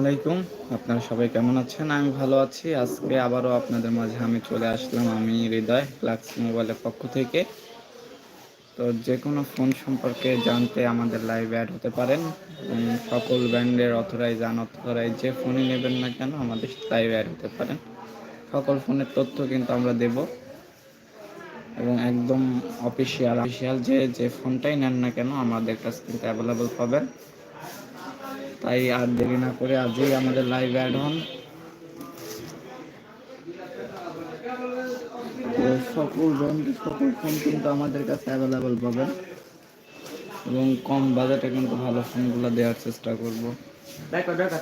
আলাইকুম। আপনারা সবাই কেমন আছেন? আমি ভালো আছি। আজকে আবারও আপনাদের মাঝে আমি চলে আসলাম আমি হৃদয় ফ্লাক্স মোবাইলের পক্ষ থেকে। তো যে কোনো ফোন সম্পর্কে জানতে আমাদের লাইভ অ্যাড হতে পারেন। সকল ব্র্যান্ডের অথরাইজ আনঅথরাইজ যে ফোনই নেবেন না কেন আমাদের লাইভ অ্যাড হতে পারেন। সকল ফোনের তথ্য কিন্তু আমরা দেব। এবং একদম অফিসিয়াল অফিসিয়াল যে যে ফোনটাই নেন না কেন আমাদের কাছ কিন্তু অ্যাভেলেবল পাবেন। তাই আর দেরি না করে আজই আমাদের লাইভ অ্যাড হন সকল ব্র্যান্ডের সকল ফোন কিন্তু আমাদের কাছে অ্যাভেলেবল পাবেন। এবং কম বাজেটে কিন্তু ভালো ফোনগুলো দেওয়ার চেষ্টা করব। দেখো দেখো।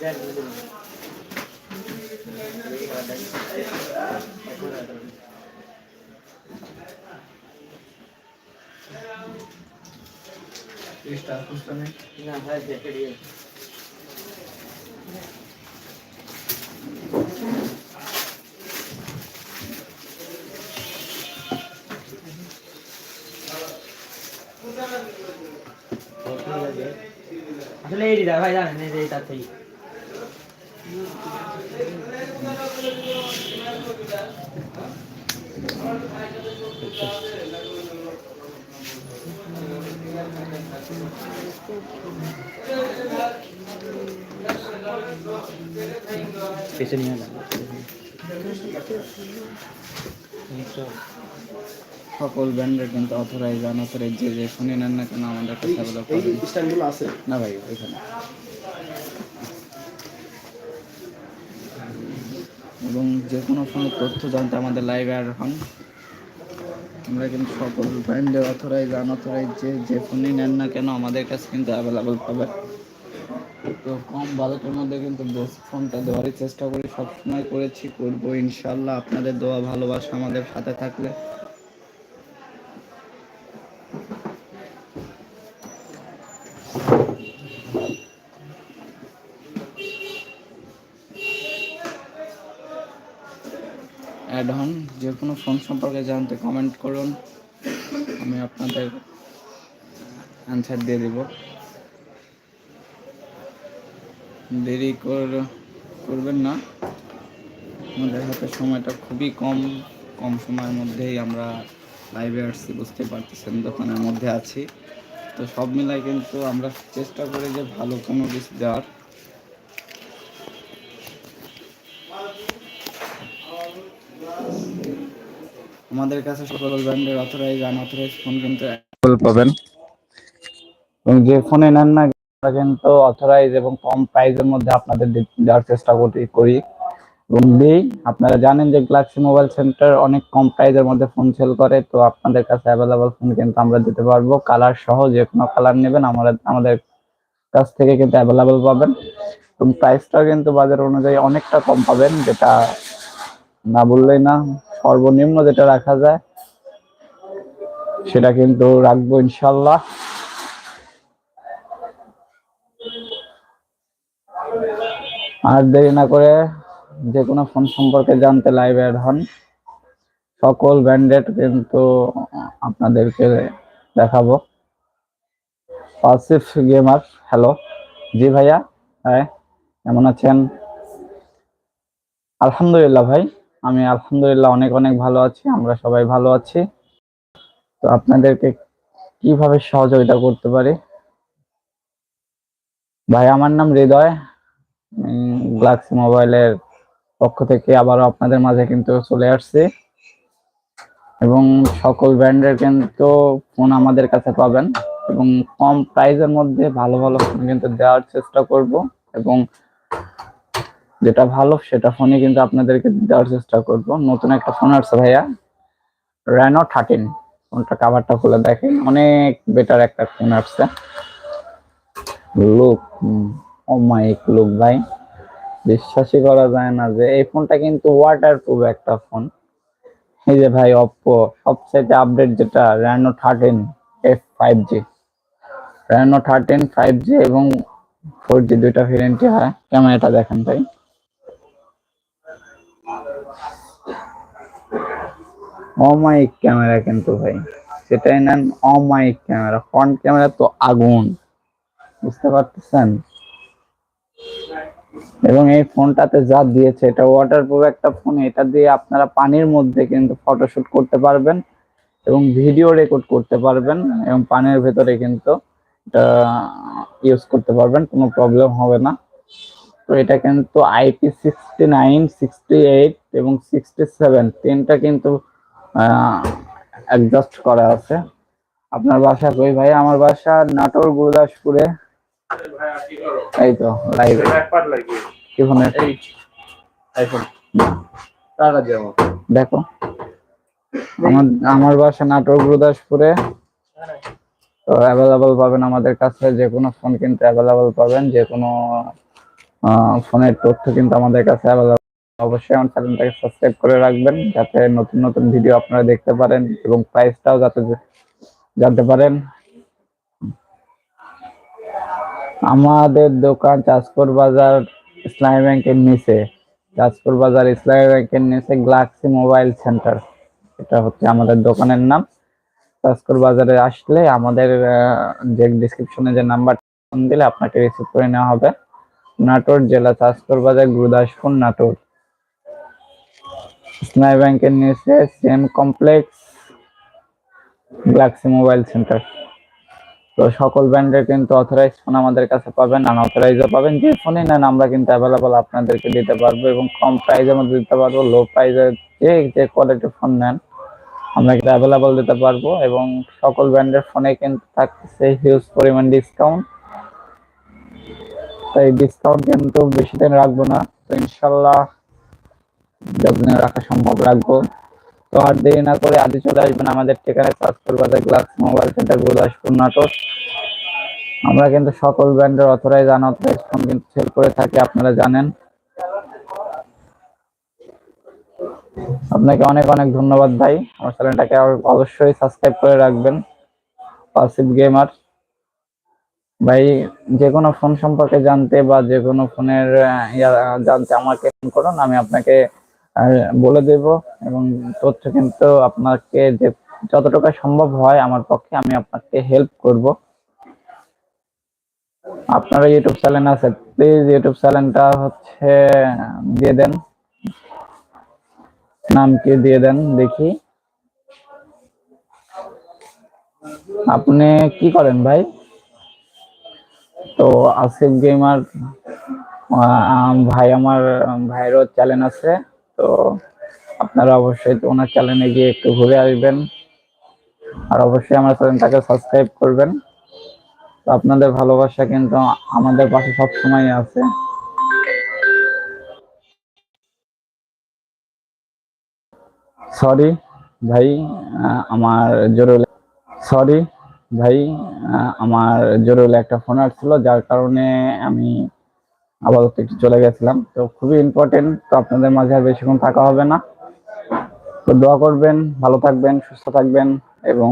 Yeah, না হয় দেখে দিয়ে আসলে এই দিদা ভাই জানেন এই যে তার থেকে পেছনে নিয়ে না সকল ব্র্যান্ডের কিন্তু অথরাইজ আনঅথরাইজ যে যে ফোনই নেন না কেন আমাদের স্ট্যান্ডগুলো আছে। না ভাই ওইখানে। এবং যে কোনো ফোনের তথ্য জানতে আমাদের লাইভে আর হন। আমরা কিন্তু সকল ব্র্যান্ডের অথরাইজ আনঅথরাইজ যে যে ফোনই নেন না কেন আমাদের কাছে কিন্তু অ্যাভেলেবল পাবেন তো কম বাজেটের মধ্যে কিন্তু বেস্ট ফোনটা দেওয়ারই চেষ্টা করি। সবসময় করেছি, করব। ইনশাল্লাহ আপনাদের দোয়া, ভালোবাসা আমাদের সাথে থাকলে অ্যাড হন যে কোনো ফোন সম্পর্কে জানতে কমেন্ট করুন। আমি আপনাদের অ্যান্সার দিয়ে দেব। দেরি কর করবেন না। আমাদের হাতে সময়টা খুবই কম। কম সময়ের মধ্যেই আমরা লাইভে আসছি, বুঝতে পারতেছেন, দোকানের মধ্যে আছি। তো সব মিলাই কিন্তু আমরা চেষ্টা করি যে ভালো কোনো কিছু দেওয়ার। আমাদের কাছে সকল ব্র্যান্ডের অথরাইজ আনঅথরাইজ ফোন কিন্তু পাবেন। এবং যে ফোনে নেন না আমরা কিন্তু অথরাইজ এবং কম প্রাইসের মধ্যে আপনাদের দেওয়ার চেষ্টা করি। এবং দিই, আপনারা জানেন যে গ্যালাক্সি মোবাইল সেন্টার অনেক কম প্রাইসের মধ্যে ফোন সেল করে, তো আপনাদের কাছে অ্যাভেলেবল ফোন কিন্তু আমরা দিতে পারব। কালার সহ যে কোনো কালার নেবেন, আমরা আমাদের কাছ থেকে কিন্তু অ্যাভেলেবল পাবেন। এবং প্রাইসটাও কিন্তু বাজার অনুযায়ী অনেকটা কম পাবেন, যেটা না বললেই না, সর্বনিম্ন যেটা রাখা যায়, সেটা কিন্তু রাখব ইনশাল্লাহ। আর দেরি না করে যে কোনো ফোন সম্পর্কে জানতে লাইভ অ্যাড হন। সকল ব্র্যান্ডেড কিন্তু আপনাদেরকে দেখাবো। আসিফ গেমার, হ্যালো, জি ভাইয়া হ্যাঁ কেমন আছেন? আলহামদুলিল্লাহ ভাই। আমি আলহামদুলিল্লাহ অনেক অনেক ভালো আছি, আমরা সবাই ভালো আছি। তো আপনাদেরকে কীভাবে সহযোগিতা করতে পারি? ভাই, আমার নাম হৃদয়। গ্লাক্সি মোবাইলের পক্ষ থেকে আবারও আপনাদের মাঝে কিন্তু চলে আসছি। এবং সকল ব্র্যান্ডের কিন্তু ফোন আমাদের কাছে পাবেন। এবং কম প্রাইসের মধ্যে ভালো ভালো ফোন কিন্তু দেওয়ার চেষ্টা করব। এবং যেটা ভালো, সেটা ফোনই কিন্তু আপনাদেরকে দেওয়ার চেষ্টা করব। নতুন একটা ফোন আসছে ভাইয়া। রেনো থার্টিন ফোনটা কাভারটা খুলে দেখেন। অনেক বেটার একটা ফোন আসছে। লুক অমায়িক লুক ভাই। বিশ্বাসই করা যায় না যে এই ফোনটা কিন্তু ওয়াটার প্রুফ একটা ফোন এই যে ভাই অপ্পো সবচেয়ে আপডেট যেটা Reno thirteen F five G Reno thirteen five G এবং ফোর জি দুইটা ভেরিয়েন্টই হয়। ক্যামেরাটা দেখেন ভাই? অমাইক ক্যামেরা কিন্তু ভাই। সেটাই নেন অমাইক ক্যামেরা। ফ্রন্ট ক্যামেরা তো আগুন। বুঝতে পারতেছেন? এবং এই ফোনটাতে যা দিয়েছে, এটা ওয়াটারপ্রুফ একটা ফোন এটা দিয়ে আপনারা পানির মধ্যে কিন্তু ফটোশুট করতে পারবেন এবং ভিডিও রেকর্ড করতে পারবেন এবং পানির ভেতরে কিন্তু এটা ইউজ করতে পারবেন, কোনো প্রবলেম হবে না। তো এটা কিন্তু IP sixty nine sixty eight এবং সিক্সটি সেভেন তিনটা কিন্তু অ্যাডজাস্ট করা আছে। আপনার বাসা কই ভাই? আমার বাসা নাটোর গুরুদাসপুরে। এই তো লাইভে কি ফোনের আইফোন টাকা দিয়ে দেখো আমার আমার বাসা নাটোর গুরুদাসপুরে। তো অ্যাভেলেবল পাবেন আমাদের কাছে যে কোনো ফোন কিন্তু অ্যাভেলেবল পাবেন যে কোনো ফোনের তথ্য কিন্তু আমাদের কাছে অ্যাভেলেবল অবশ্যই আমার চ্যানেলটাকে সাবস্ক্রাইব করে রাখবেন, যাতে নতুন নতুন ভিডিও আপনারা দেখতে পারেন এবং প্রাইসটাও যাতে জানতে পারেন। আমাদের দোকান চাঁদপুর বাজার ইসলামী ব্যাংকের নিচে। চাঁদপুর বাজার ইসলামী ব্যাংকের নিচে গ্লাক্সি মোবাইল সেন্টার। এটা হচ্ছে আমাদের দোকানের নাম। চাঁদপুর বাজারে আসলে আমাদের যে ডিসক্রিপশনে যে নাম্বার দিলে আপনাকে রিসিভ করে নেওয়া হবে। নাটোর জেলা চাঁদপুর বাজার, গুরুদাসপুর, নাটোর। ইসলামী ব্যাংকের নিচে same complex Galaxy mobile centre. তো সকল ব্র্যান্ডের কিন্তু অথরাইজ ফোন আমাদের কাছে পাবেন আনঅথরাইজও পাবেন। যে ফোনই নেন, আমরা কিন্তু অ্যাভেলেবল আপনাদেরকে দিতে পারব এবং কম প্রাইসের মধ্যে দিতে পারব। লো প্রাইসে যে যে কোয়ালিটি ফোন নেন, আমরা কিন্তু অ্যাভেলেবল দিতে পারব এবং সকল ব্র্যান্ডের ফোনে কিন্তু থাকছে হিউজ পরিমাণ ডিসকাউন্ট তাই ডিসকাউন্ট কিন্তু বেশি দিন রাখব না। তো ইনশাল্লাহ যতদিন রাখা সম্ভব রাখব। তো আর দেরি না করে আজই চলে আসবেন আমাদের ঠিকানায় চাঁদপুর বাজার গ্লাস মোবাইল সেন্টার গুরুদাসপুর নাটক আমরা কিন্তু সকল ব্র্যান্ডের অথরাইজ আনঅথরাইজ ফোন কিন্তু সেল করে থাকি, আপনারা জানেন। আপনাকে অনেক অনেক ধন্যবাদ ভাই। আমার চ্যানেলটাকে অবশ্যই সাবস্ক্রাইব করে রাখবেন। Passive gamer. ভাই যে কোনো ফোন সম্পর্কে জানতে বা যে কোনো ফোনের জানতে আমাকে ফোন করুন, আমি আপনাকে আহ, বলে দেব এবং তথ্য কিন্তু আপনাকে যে যতটুকু সম্ভব হয় আমার পক্ষে আমি আপনাকে হেল্প করব। আপনার ইউটিউব চ্যানেল আছে প্লিজ ইউটিউব চ্যানেলটা হচ্ছে দিয়ে দেন। নাম কি দিয়ে দেন দেখি। আপনি কি করেন ভাই? তো আসিফ গেমার ভাই আমার ভাইয়েরও চ্যানেল আছে। তো আপনারা অবশ্যই ওনার চ্যানেলে গিয়ে একটু ঘুরে আসবেন। আর অবশ্যই আমার চ্যানেলটাকে সাবস্ক্রাইব করবেন। তো আপনাদের ভালোবাসা কিন্তু আমাদের পাশে সবসময় আছে। সরি ভাই আমার জরুরি সরি ভাই আমার জরুরি একটা ফোন আসছিল, যার কারণে আমি আপাতত একটু চলে গেছিলাম। তো খুবই ইম্পর্টেন্ট তো আপনাদের মাঝে আর বেশিক্ষণ থাকা হবে না। তো দোয়া করবেন, ভালো থাকবেন, সুস্থ থাকবেন এবং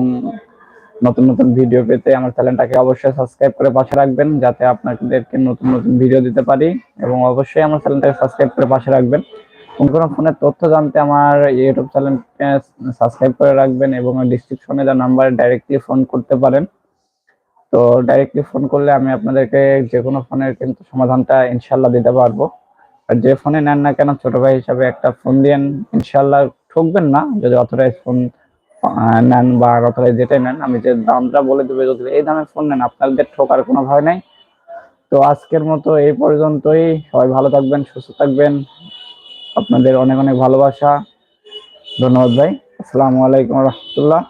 নতুন নতুন ভিডিও পেতে আমার চ্যানেলটাকে অবশ্যই সাবস্ক্রাইব করে পাশে রাখবেন, যাতে আপনাদেরকে নতুন নতুন ভিডিও দিতে পারি এবং অবশ্যই আমার চ্যানেলটাকে সাবস্ক্রাইব করে পাশে রাখবেন। কোন কোনো ফোনের তথ্য জানতে আমার ইউটিউব চ্যানেলকে সাবস্ক্রাইব করে রাখবেন এবং ডিসক্রিপশনে যা নাম্বারে ডাইরেক্টলি ফোন করতে পারেন। তো ডাইরেক্টলি ফোন করলে আমি আপনাদেরকে যে কোনো ফোনের কিন্তু সমাধানটা ইনশাল্লাহ দিতে পারব। আর যে ফোনে নেন না কেন, ছোট ভাই হিসাবে একটা ফোন দিয়েন ইনশাল্লাহ ঠকবেন না। যদি অথরাইজ ফোন নেন বা অথরাইজ যেটাই নেন, আমি যে দামটা বলে দেবো, যদি এই দামে ফোন নেন, আপনাদের ঠকার কোনো ভয় নাই। তো আজকের মতো এই পর্যন্তই। সবাই ভালো থাকবেন, সুস্থ থাকবেন। আপনাদের অনেক অনেক ভালোবাসা। ধন্যবাদ ভাই। আসসালামু আলাইকুম রহমতুল্লাহ।